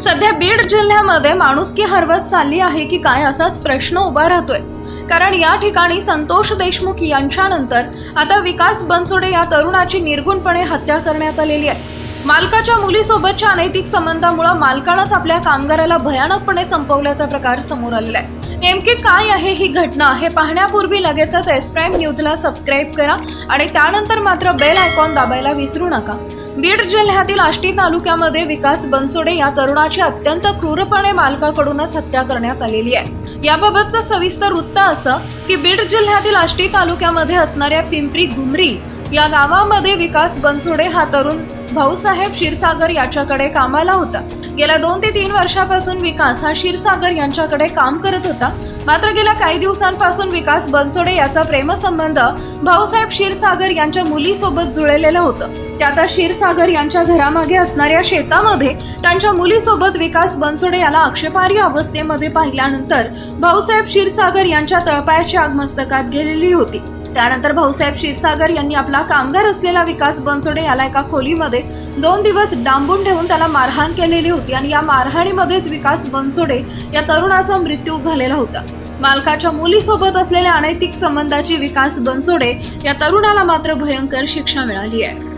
सध्या बीड जिल्ह्यामध्ये माणुसकी हरवत चालली आहे की काय असाच प्रश्न उभा राहतोय. कारण या ठिकाणी संतोष देशमुख यांच्यानंतर आता विकास बनसोडे या तरुणाची निर्गुणपणे हत्या करण्यात आलेली आहे. मालकाच्या मुलीसोबतच्या अनैतिक संबंधामुळे मालकानंच आपल्या कामगाराला भयानकपणे संपवल्याचा प्रकार समोर आलेला आहे. नेमकी काय आहे ही घटना हे पाहण्यापूर्वी लगेचच एस प्राईम न्यूजला सबस्क्राईब करा आणि त्यानंतर मात्र बेल आयकॉन दाबायला विसरू नका. बीड जिल्ह्यातील आष्टी तालुक्यामध्ये विकास बनसोडे या तरुणाची अत्यंत क्रूरपणे मालकाकडूनच हत्या करण्यात आलेली आहे. याबाबतचं सविस्तर वृत्त असं की बीड जिल्ह्यातील आष्टी तालुक्यामध्ये असणाऱ्या पिंपरी घुमरी या गावामध्ये विकास बनसोडे हा तरुण भाऊसाहेब क्षीरसागर याच्याकडे कामाला होता. गेल्या दोन ते तीन वर्षापासून विकास हा क्षीरसागर यांच्याकडे काम करत होता. मात्र गेल्या काही दिवसांपासून विकास बनसोडे याचा प्रेमसंबंध भाऊसाहेब क्षीरसागर यांच्या मुलीसोबत जुळलेलं होतं. त्यात क्षीरसागर यांच्या घरामागे असणाऱ्या शेतामध्ये त्यांच्या मुलीसोबत विकास बनसोडे याला आक्षेपार्ह अवस्थेमध्ये पाहिल्यानंतर भाऊसाहेब क्षीरसागर यांच्या तळपायाची आगमस्तकात गेलेली होती. त्यानंतर भाऊसाहेब क्षीरसागर यांनी आपला कामगार असलेला विकास बनसोडे याला एका खोलीमध्ये दोन दिवस डांबून ठेवून त्याला मारहाण केलेली होती आणि या मारहाणीमध्येच विकास बनसोडे या तरुणाचा मृत्यू झालेला होता. मालकाच्या मुलीसोबत असलेल्या अनैतिक संबंधाची विकास बनसोडे या तरुणाला मात्र भयंकर शिक्षा मिळाली आहे.